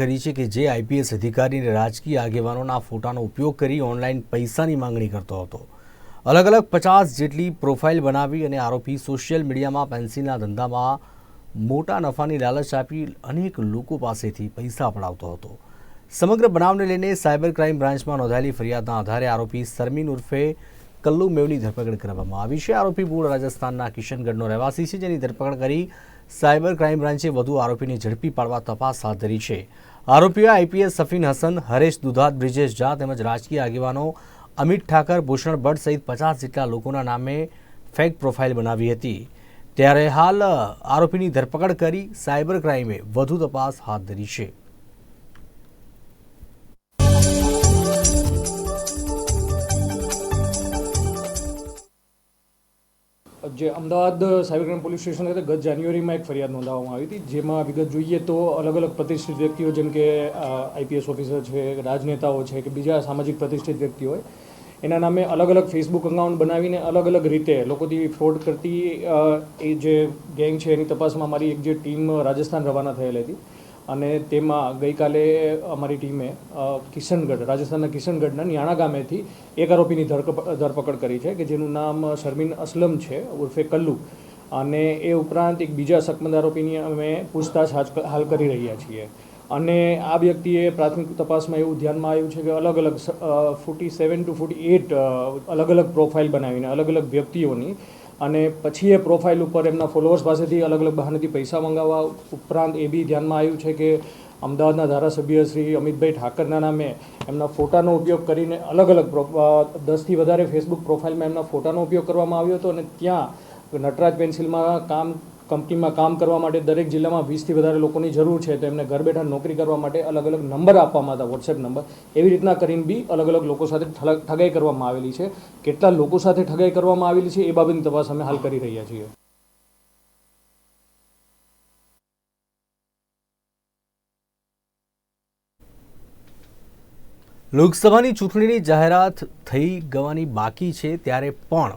કરી છે કે જે આઈપીએસ અધિકારી અને રાજકીય આગેવાનોના ફોટાનો ઉપયોગ કરી ઓનલાઈન પૈસાની માંગણી કરતો હતો. અલગ અલગ પચાસ જેટલી પ્રોફાઇલ બનાવી અને આરોપી સોશિયલ મીડિયામાં પેન્સિલના ધંધામાં મોટા નફાની લાલચ આપી અનેક લોકો પાસેથી પૈસા પડાવતો હતો. સમગ્ર બનાવને લઈને સાયબર ક્રાઇમ બ્રાન્ચમાં નોંધાયેલી ફરિયાદના આધારે આરોપી સરમીન ઉર્ફે કલ્લુ મેવની ધરપકડ કરવામાં આવી છે. આરોપી મૂળ રાજસ્થાનના કિશનગઢનો રહેવાસી છે, જેની ધરપકડ કરી સાયબર ક્રાઇમ બ્રાન્ચે વધુ આરોપીને ઝડપી પાડવા તપાસ હાથ ધરી છે. આરોપીઓ આઈપીએસ સફીન હસન, હરેશ દુધાત, બ્રિજેશ ઝા તેમજ રાજકીય આગેવાનો અમિત ઠાકર, ભૂષણ ભટ્ટ સહિત પચાસ જેટલા લોકોના નામે ફેક પ્રોફાઇલ બનાવી હતી. ત્યારે હાલ આરોપીની ધરપકડ કરી સાયબર ક્રાઇમે વધુ તપાસ હાથ ધરી છે. જે અમદાવાદ સાયબરક્રાઇમ પોલીસ સ્ટેશન ખાતે ગત જાન્યુઆરીમાં એક ફરિયાદ નોંધાવવામાં આવી હતી, જેમાં વિગત જોઈએ તો અલગ અલગ પ્રતિષ્ઠિત વ્યક્તિઓ, જેમ કે આઈપીએસ ઓફિસર છે, રાજનેતાઓ છે, કે બીજા સામાજિક પ્રતિષ્ઠિત વ્યક્તિઓ હોય, એના નામે અલગ અલગ ફેસબુક અકાઉન્ટ બનાવીને અલગ અલગ રીતે લોકોથી ફ્રોડ કરતી એ જે ગેંગ છે, એની તપાસમાં મારી એક જે ટીમ રાજસ્થાન રવાના થયેલી હતી અને તેમાં ગઈકાલે અમારી ટીમે કિશનગઢ, રાજસ્થાનના કિશનગઢના નિયાણા ગામેથી એક આરોપીની ધરપકડ કરી છે, કે જેનું નામ શર્મિન અસલમ છે, ઉર્ફે કલ્લુ. અને એ ઉપરાંત એક બીજા સકમંદ આરોપીની અમે પૂછતાછ હાલ કરી રહ્યા છીએ. અને આ વ્યક્તિએ પ્રાથમિક તપાસમાં એવું ધ્યાનમાં આવ્યું છે કે અલગ અલગ forty seven two forty eight અલગ અલગ પ્રોફાઇલ બનાવીને અલગ અલગ વ્યક્તિઓની અને પછી એ પ્રોફાઇલ ઉપર એમના ફોલોઅર્સ પાસેથી અલગ અલગ બહાનેથી પૈસા મંગાવવા ઉપરાંત એ બી ધ્યાનમાં આવ્યું છે કે અમદાવાદના ધારાસભ્ય શ્રી અમિતભાઈ ઠાકરના નામે એમના ફોટાનો ઉપયોગ કરીને અલગ અલગ પ્રો- દસથી વધારે ફેસબુક પ્રોફાઇલમાં એમના ફોટાનો ઉપયોગ કરવામાં આવ્યો હતો અને ત્યાં નટરાજ પેન્સિલમાં કામ કંપનીમાં કામ કરવા માટે દરેક જિલ્લામાં વીસથી વધારે લોકોની જરૂર છે, તો એમને ઘર બેઠા નોકરી કરવા માટે અલગ અલગ નંબર આપવામાં હતા વોટ્સએપ નંબર. એવી રીતના કરીને બી અલગ અલગ લોકો સાથે ઠગ- ઠગાઈ કરવામાં આવેલી છે. કેટલા લોકો સાથે ઠગાઈ કરવામાં આવેલી છે એ બાબતની તપાસ અમે હાલ કરી રહ્યા છીએ. લોકસભાની ચૂંટણીની જાહેરાત થઈ ગવાની બાકી છે, ત્યારે પણ